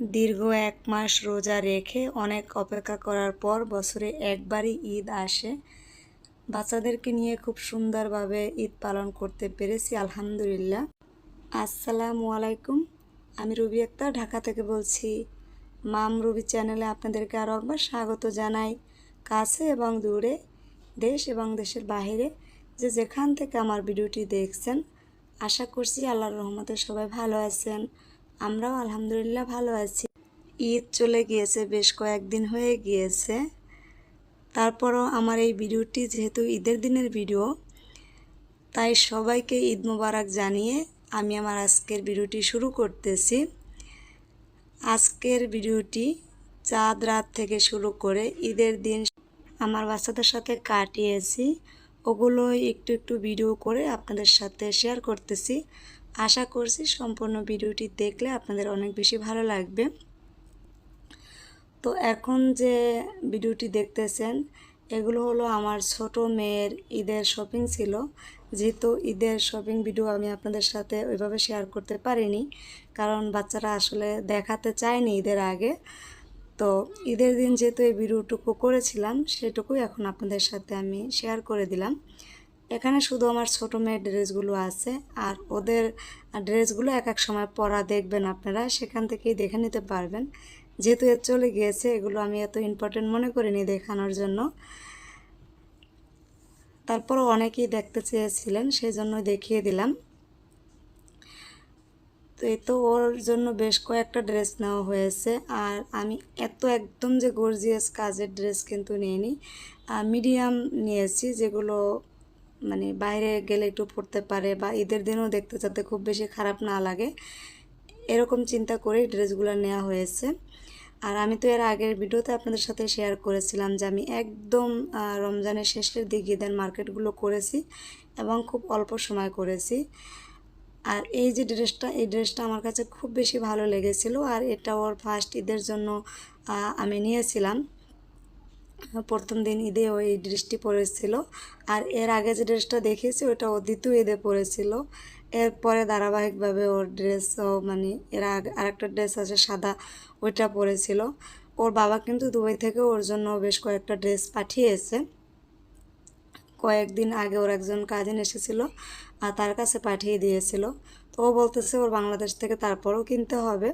দীর্ঘ এক মাস রোজা রেখে অনেক অপেক্ষা করার পর বছরে একবারই ঈদ আসে। বাচ্চাদেরকে নিয়ে খুব সুন্দরভাবে ঈদ পালন করতে পেরেছি, আলহামদুলিল্লাহ। আসসালামু আলাইকুম। আমি রুবি আক্তার, ঢাকা থেকে বলছি, মাম রুবি চ্যানেলে আপনাদেরকে আরও একবার স্বাগত জানাই। কাছে এবং দূরে, দেশ এবং দেশের বাইরে যে যেখান থেকে আমার ভিডিওটি দেখছেন, আশা করছি আল্লাহর রহমতে সবাই ভালো আছেন। আমরাও আলহামদুলিল্লাহ ভালো আছি। ঈদ চলে গিয়েছে, বেশ কয়েকদিন হয়ে গিয়েছে। তারপরও আমার এই ভিডিওটি যেহেতু ঈদের দিনের ভিডিও, তাই সবাইকে ঈদ মোবারক জানিয়ে আমি আমার আজকের ভিডিওটি শুরু করতেছি। আজকের ভিডিওটি চাঁদ রাত থেকে শুরু করে ঈদের দিন আমার বাচ্চাদের সাথে কাটিয়েছি। ওগুলো একটু একটু ভিডিও করে আপনাদের সাথে শেয়ার করতেছি। আশা করছি সম্পূর্ণ ভিডিওটি দেখলে আপনাদের অনেক বেশি ভালো লাগবে। তো এখন যে ভিডিওটি দেখতেছেন, এগুলো হলো আমার ছোট মেয়ের ঈদের শপিং ছিল। যেহেতু ঈদের শপিং ভিডিও আমি আপনাদের সাথে ওইভাবে শেয়ার করতে পারিনি, কারণ বাচ্চারা আসলে দেখাতে চায়নি ঈদের আগে। তো ঈদের দিন যেহেতু এই ভিডিওটুকু করেছিলাম, সেটুকুই এখন আপনাদের সাথে আমি শেয়ার করে দিলাম। এখানে শুধু আমার ছোটো মেয়ের ড্রেসগুলো আছে আর ওদের ড্রেসগুলো এক এক সময় পরা দেখবেন আপনারা, সেখান থেকেই দেখে নিতে পারবেন। যেহেতু এর চলে গিয়েছে, এগুলো আমি এত ইম্পর্টেন্ট মনে করিনি দেখানোর জন্য। তারপরও অনেকেই দেখতে চেয়েছিলেন সেই জন্য দেখিয়ে দিলাম। তো এই তো ওর জন্য বেশ কয়েকটা ড্রেস নেওয়া হয়েছে, আর আমি এত একদম যে গর্জিয়াস কাজের ড্রেস কিন্তু নিইনি। মিডিয়াম নিয়েছি, যেগুলো মানে বাইরে গেলে একটু পড়তে পারে বা ঈদের দিনও দেখতে যাতে খুব বেশি খারাপ না লাগে, এরকম চিন্তা করেই ড্রেসগুলো নেওয়া হয়েছে। আর আমি তো এর আগের ভিডিওতে আপনাদের সাথে শেয়ার করেছিলাম যে আমি একদম রমজানের শেষের দিকে ঈদের মার্কেটগুলো করেছি এবং খুব অল্প সময় করেছি। আর এই যে ড্রেসটা, এই ড্রেসটা আমার কাছে খুব বেশি ভালো লেগেছিল আর এটা ওর ফার্স্ট ঈদের জন্য আমি নিয়েছিলাম। প্রথম দিন ঈদে ওই ড্রেসটি পরেছিল। আর এর আগে যে ড্রেসটা দেখেছি ওটা ও দ্বিতীয় ঈদে পরেছিল। এরপরে ধারাবাহিকভাবে ওর ড্রেস মানে এর আগে, আরেকটা ড্রেস আছে সাদা, ওইটা পরেছিল। ওর বাবা কিন্তু দুবাই থেকে ওর জন্য বেশ কয়েকটা ড্রেস পাঠিয়েছে। কয়েকদিন আগে ওর একজন কাজিন এসেছিল, আর তার কাছে পাঠিয়ে দিয়েছিল। তো ও বলতেছে, ওর বাংলাদেশ থেকে তারপরও কিনতে হবে।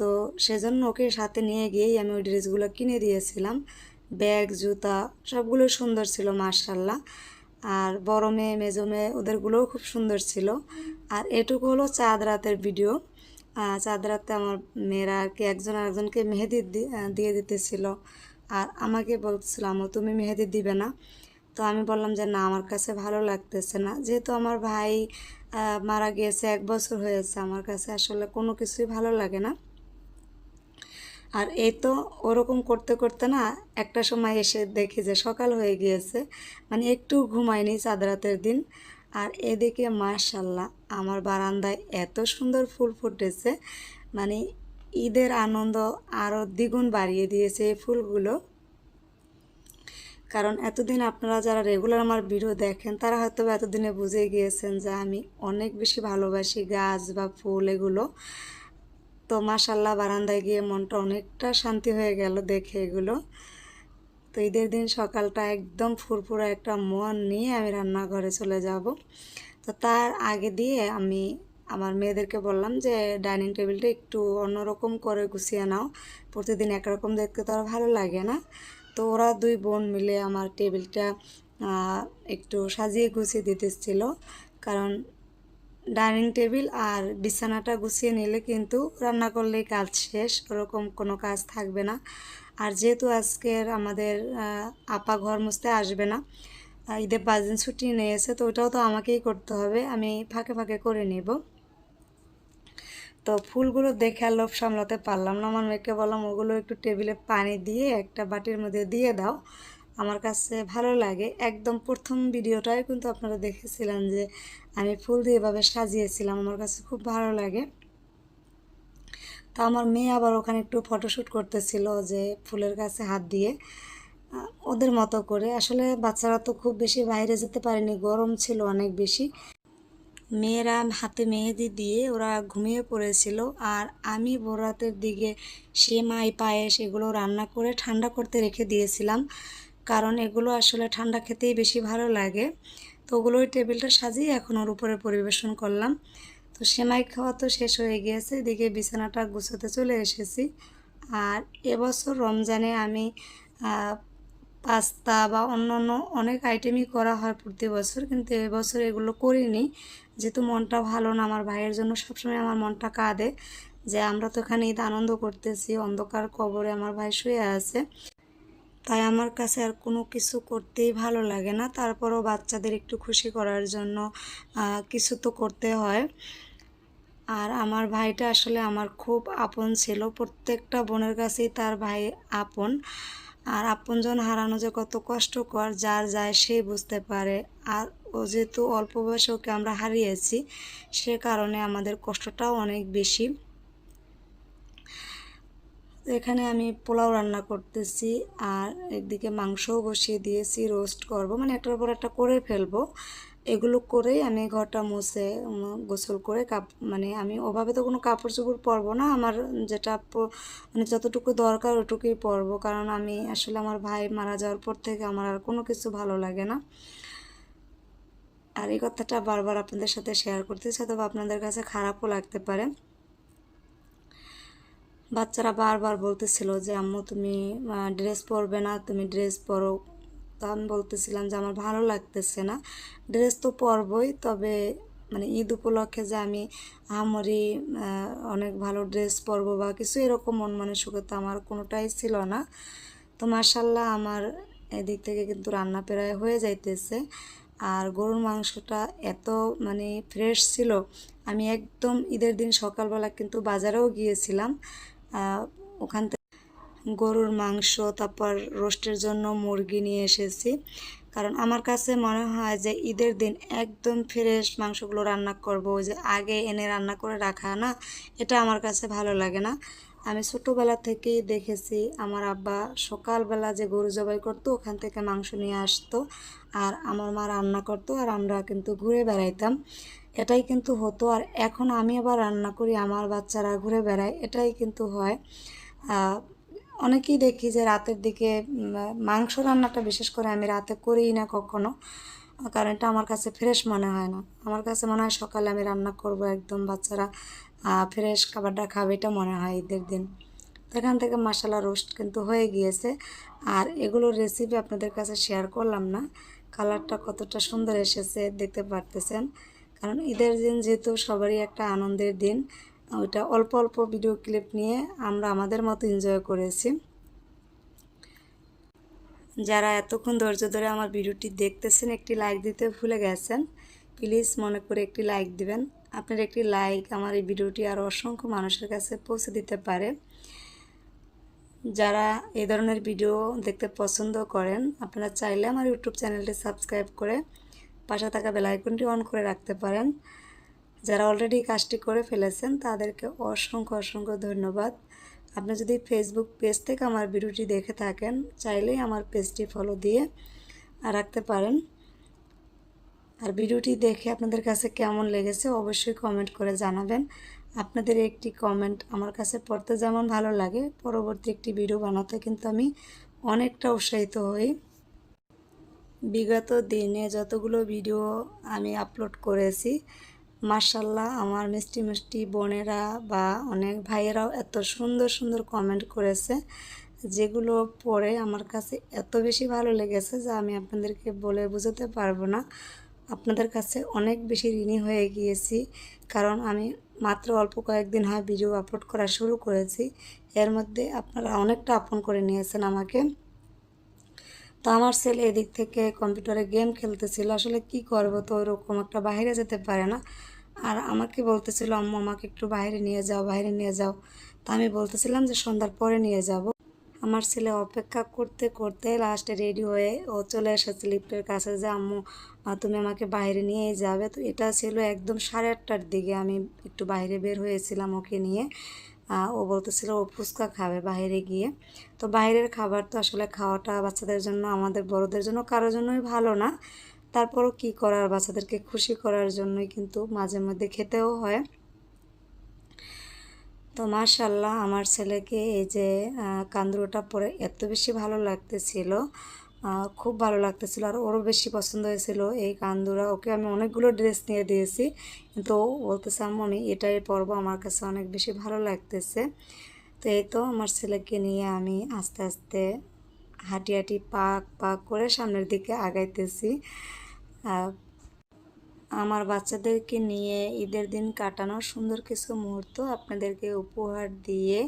তো সেজন্য ওকে সাথে নিয়ে গিয়েই আমি ওই ড্রেসগুলো কিনে দিয়েছিলাম। ব্যাগ, জুতা, সবগুলো সুন্দর ছিল মার্শাল্লাহ আর বড় মেয়ে, মেজো মেয়ে, ওদেরগুলোও খুব সুন্দর ছিল। আর এটুকু হলো চাঁদ রাতের ভিডিও। চাঁদ রাতে আমার মেয়েরা আর কি একজন আরেকজনকে মেহেদি দিয়ে দিতেছিল। আর আমাকে বলতেছিল, আমো, তুমি মেহেদি দিবে না? তো আমি বললাম যে, না, আমার কাছে ভালো লাগতেছে না। যেহেতু আমার ভাই মারা গিয়েছে, এক বছর হয়েছে, আমার কাছে আসলে কোনো কিছুই ভালো লাগে না। আর এই তো ওরকম করতে করতে না একটা সময় এসে দেখি যে সকাল হয়ে গিয়েছে মানে একটু ঘুমায়নি চাঁদ রাতের দিন। আর এদিকে মার্শাল্লাহ আমার বারান্দায় এত সুন্দর ফুল ফুটেছে মানে ঈদের আনন্দ আরও দ্বিগুণ বাড়িয়ে দিয়েছে এই ফুলগুলো। কারণ এতদিন আপনারা যারা রেগুলার আমার ভিডিও দেখেন, তারা হয়তো এতদিনে বুঝে গিয়েছেন যে আমি অনেক বেশি ভালোবাসি গাছ বা ফুল এগুলো। তো মাসাল্লাহ বারান্দায় গিয়ে মনটা অনেকটা শান্তি হয়ে গেল দেখে এগুলো। তো ঈদের দিন সকালটা একদম ফুরফুরা একটা মন নিয়ে আমি রান্নাঘরে চলে যাব। তো তার আগে দিয়ে আমি আমার মেয়েদেরকে বললাম যে, ডাইনিং টেবিলটা একটু অন্যরকম করে গুছিয়ে নাও। প্রতিদিন একরকম দেখতে তো আর ভালো লাগে না। তো ওরা দুই বোন মিলে আমার টেবিলটা একটু সাজিয়ে গুছিয়ে দিতেছিল। কারণ ডাইনিং টেবিল আর বিছানাটা গুছিয়ে নিলে কিন্তু রান্না করলেই কাজ শেষ, ওরকম কোনো কাজ থাকবে না। আর যেহেতু আজকের আমাদের আপা ঘর মুছতে আসবে না ঈদের পাঁচ দিন ছুটি নিয়েছে, তো ওটাও তো আমাকেই করতে হবে, আমি ফাঁকে ফাঁকে করে নেব। তো ফুলগুলো দেখে আর লোভ সামলাতে পারলাম না, আমার মেয়েকে বললাম ওগুলো একটু টেবিলে পানি দিয়ে একটা বাটির মধ্যে দিয়ে দাও আমার কাছে ভালো লাগে। একদম প্রথম ভিডিওটাই কিন্তু আপনারা দেখেছিলেন যে আমি ফুল দিয়ে এভাবে সাজিয়েছিলাম, আমার কাছে খুব ভালো লাগে। তো আমার মেয়ে আবার ওখানে একটু ফটোশ্যুট করতেছিল যে ফুলের কাছে হাত দিয়ে ওদের মতো করে। আসলে বাচ্চারা তো খুব বেশি বাইরে যেতে পারেনি, গরম ছিল অনেক বেশি। মেয়েরা হাতে মেহেদি দিয়ে ওরা ঘুমিয়ে পড়েছিল আর আমি ভোরাতের দিকে সেমাই পায়েস এগুলো রান্না করে ঠান্ডা করতে রেখে দিয়েছিলাম। কারণ এগুলো আসলে ঠান্ডা খেতেই বেশি ভালো লাগে। তো ওগুলো ওই টেবিলটা সাজিয়ে এখন ওর উপরে পরিবেশন করলাম। তো সেমাই খাওয়া তো শেষ হয়ে গিয়েছে, এদিকে বিছানাটা গুছোতে চলে এসেছি। আর এবছর রমজানে আমি পাস্তা বা অন্য অন্য অনেক আইটেমই করা হয় প্রতি বছর, কিন্তু এবছর এগুলো করিনি। যেহেতু মনটা ভালো না, আমার ভাইয়ের জন্য সবসময় আমার মনটা কাঁদে যে আমরা তো এখানে ঈদ আনন্দ করতেছি, অন্ধকার কবরে আমার ভাই শুয়ে আছে। তাই আমার কাছে আর কোনো কিছু করতেই ভালো লাগে না। তারপরও বাচ্চাদের একটু খুশি করার জন্য কিছু তো করতে হয়। আর আমার ভাইটা আসলে আমার খুব আপন ছিল। প্রত্যেকটা বোনের কাছেই তার ভাই আপন। আর আপনজন হারানো যে কত কষ্টকর, যার যায় সে বুঝতে পারে। আর ও যেহেতু অল্প বয়সে ওকে আমরা হারিয়েছি, সে কারণে আমাদের কষ্টটাও অনেক বেশি। এখানে আমি পোলাও রান্না করতেছি আর একদিকে মাংসও বসিয়ে দিয়েছি রোস্ট করব। মানে একটার পর একটা করে ফেলব। এগুলো করেই আমি ঘরটা মুছে গোসল করে কাপ মানে আমি ওভাবে তো কোনো কাপড় চোপড় পরবো না, আমার যেটা মানে যতটুকু দরকার ওটুকুই পরবো। কারণ আমি আসলে আমার ভাই মারা যাওয়ার পর থেকে আমার আর কোনো কিছু ভালো লাগে না। আর এই কথাটা বারবার আপনাদের সাথে শেয়ার করতেছি, অথবা আপনাদের কাছে খারাপও লাগতে পারে। বাচ্চারা বারবার বলতেছিল যে, আম্মু, তুমি ড্রেস পরবে না, তুমি ড্রেস পরো। তো আমি বলতেছিলাম যে, আমার ভালো লাগতেছে না। ড্রেস তো পরবই, তবে মানে ঈদ উপলক্ষে যে আমি আমরি অনেক ভালো ড্রেস পরবো বা কিছু এরকম মন মানসিকতা আমার কোনোটাই ছিল না। তো মার্শাল্লাহ আমার এদিক থেকে কিন্তু রান্না প্রায় হয়ে যাইতেছে। আর গরুর মাংসটা এত মানে ফ্রেশ ছিল, আমি একদম ঈদের দিন সকালবেলা কিন্তু বাজারেও গিয়েছিলাম। ওখান থেকে গরুর মাংস, তারপর রোস্টের জন্য মুরগি নিয়ে এসেছি। কারণ আমার কাছে মনে হয় যে ঈদের দিন একদম ফ্রেশ মাংসগুলো রান্না করব। ওই যে আগে এনে রান্না করে রাখা না, এটা আমার কাছে ভালো লাগে না। আমি ছোটোবেলা থেকেই দেখেছি আমার আব্বা সকালবেলা যে গরু জবাই করতো, ওখান থেকে মাংস নিয়ে আসতো আর আমার মা রান্না করতো আর আমরা কিন্তু ঘুরে বেড়াইতাম। এটাই কিন্তু হতো আর এখন আমি আবার রান্না করি, আমার বাচ্চারা ঘুরে বেড়ায়, এটাই কিন্তু হয়। অনেকেই দেখি যে রাতের দিকে মাংস রান্নাটা বিশেষ করে আমি রাতে করিই না কখনো। কারণ এটা আমার কাছে ফ্রেশ মনে হয় না। আমার কাছে মনে হয় সকালে আমি রান্না করব একদম বাচ্চারা ফ্রেশ খাবারটা খাবে এটা মনে হয় ঈদের দিন। এখান থেকে মশালা রোস্ট কিন্তু হয়ে গিয়েছে। আর এগুলোর রেসিপি আপনাদের কাছে শেয়ার করলাম না। কালারটা কতটা সুন্দর এসেছে দেখতে পারতেছেন। কারণ ঈদের দিন যেহেতু সবারই একটা আনন্দের দিন, ওইটা অল্প অল্প ভিডিও ক্লিপ নিয়ে আমরা আমাদের মতো এনজয় করেছি। যারা এতক্ষণ ধৈর্য ধরে আমার ভিডিওটি দেখতেছেন, একটি লাইক দিতে ভুলে গেছেন প্লিজ মনে করে একটি লাইক দিবেন। আপনার একটি লাইক আমার এই ভিডিওটি আরও অসংখ্য মানুষের কাছে পৌঁছে দিতে পারে। যারা এই ধরনের ভিডিও দেখতে পছন্দ করেন, আপনারা চাইলে আমার ইউটিউব চ্যানেলটি সাবস্ক্রাইব করে পাশে থাকা বেলাইকনটি অন করে রাখতে পারেন। যারা অলরেডি কাজটি করে ফেলেছেন, তাদেরকে অসংখ্য অসংখ্য ধন্যবাদ। আপনি যদি ফেসবুক পেজ থেকে আমার ভিডিওটি দেখে থাকেন, চাইলেই আমার পেজটি ফলো দিয়ে রাখতে পারেন। আর ভিডিওটি দেখে আপনাদের কাছে কেমন লেগেছে অবশ্যই কমেন্ট করে জানাবেন। আপনাদের একটি কমেন্ট আমার কাছে পড়তে যেমন ভালো লাগে, পরবর্তী একটি ভিডিও বানাতে কিন্তু আমি অনেকটা উৎসাহিত হই। বিগত দিনে যতগুলো ভিডিও আমি আপলোড করেছি মার্শাল্লাহ আমার মিষ্টি মিষ্টি বোনেরা বা অনেক ভাইয়েরাও এত সুন্দর সুন্দর কমেন্ট করেছে, যেগুলো পড়ে আমার কাছে এত বেশি ভালো লেগেছে যে আমি আপনাদেরকে বলে বোঝাতে পারব না। আপনাদের কাছে অনেক বেশি ঋণী হয়ে গিয়েছি, কারণ আমি মাত্র অল্প কয়েকদিন হয় ভিডিও আপলোড করা শুরু করেছি, এর মধ্যে আপনারা অনেকটা আপন করে নিয়েছেন আমাকে। তো আমার ছেলে এদিক থেকে কম্পিউটারে গেম খেলতেছিল। আসলে কি করব? তো ওরকম একটা বাইরে যেতে পারে না। আর আমাকে বলতেছিল, আম্মু, আমাকে একটু বাইরে নিয়ে যাও, বাইরে নিয়ে যাও। তা আমি বলতেছিলাম যে, সন্ধ্যার পরে নিয়ে যাব। আমার ছেলে অপেক্ষা করতে করতে লাস্টে রেডি হয়ে ও চলে এসেছে লিফটের কাছে যে, আম্মু তুমি আমাকে বাইরে নিয়েই যাবে। তো এটা ছিল একদম সাড়ে আটটার দিকে। আমি একটু বাইরে বের হয়েছিলাম ওকে নিয়ে। ও বলতেছিল, ও ফুচকা খাবে বাইরে গিয়ে। তো বাইরের খাবার তো আসলে খাওয়াটা বাচ্চাদের জন্য, আমাদের বড়দের জন্য কারোর জন্যই ভালো না। তারপরও কি করার? বাচ্চাদেরকে খুশি করার জন্যই কিন্তু মাঝে মধ্যে খেতেও হয়। তো মাশাল্লাহ আমার ছেলেকে এই যে কান্দুরোটা পরে এত বেশি ভালো লাগতেছিল। খুব ভালো লাগতেছিল। আর ওরও বেশি পছন্দ হয়েছিল এই কান্দুরা। ওকে আমি অনেকগুলো ড্রেস নিয়ে দিয়েছি। কিন্তু বলতেছে আমি এটাই পরবো। আমার কাছে অনেক বেশি ভালো লাগতেছে। তো এই তো আমার ছেলেকে নিয়ে আমি আস্তে আস্তে হাঁটি হাঁটি পাক পাক করে সামনের দিকে আগাইতেছি। আমার বাচ্চাদেরকে নিয়ে ঈদের দিন কাটানোর সুন্দর কিছু মুহূর্ত আপনাদেরকে উপহার দিয়ে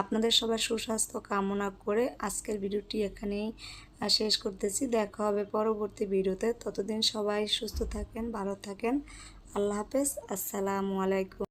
আপনাদের সবার সুস্বাস্থ্য কামনা করে আজকের ভিডিওটি এখানেই আহ, শেষ করতেছি। দেখা হবে পরবর্তী ভিডিওতে। ততদিন সবাই সুস্থ থাকেন ভালো থাকেন। আল্লাহ হাফেজ। আসসালামু আলাইকুম।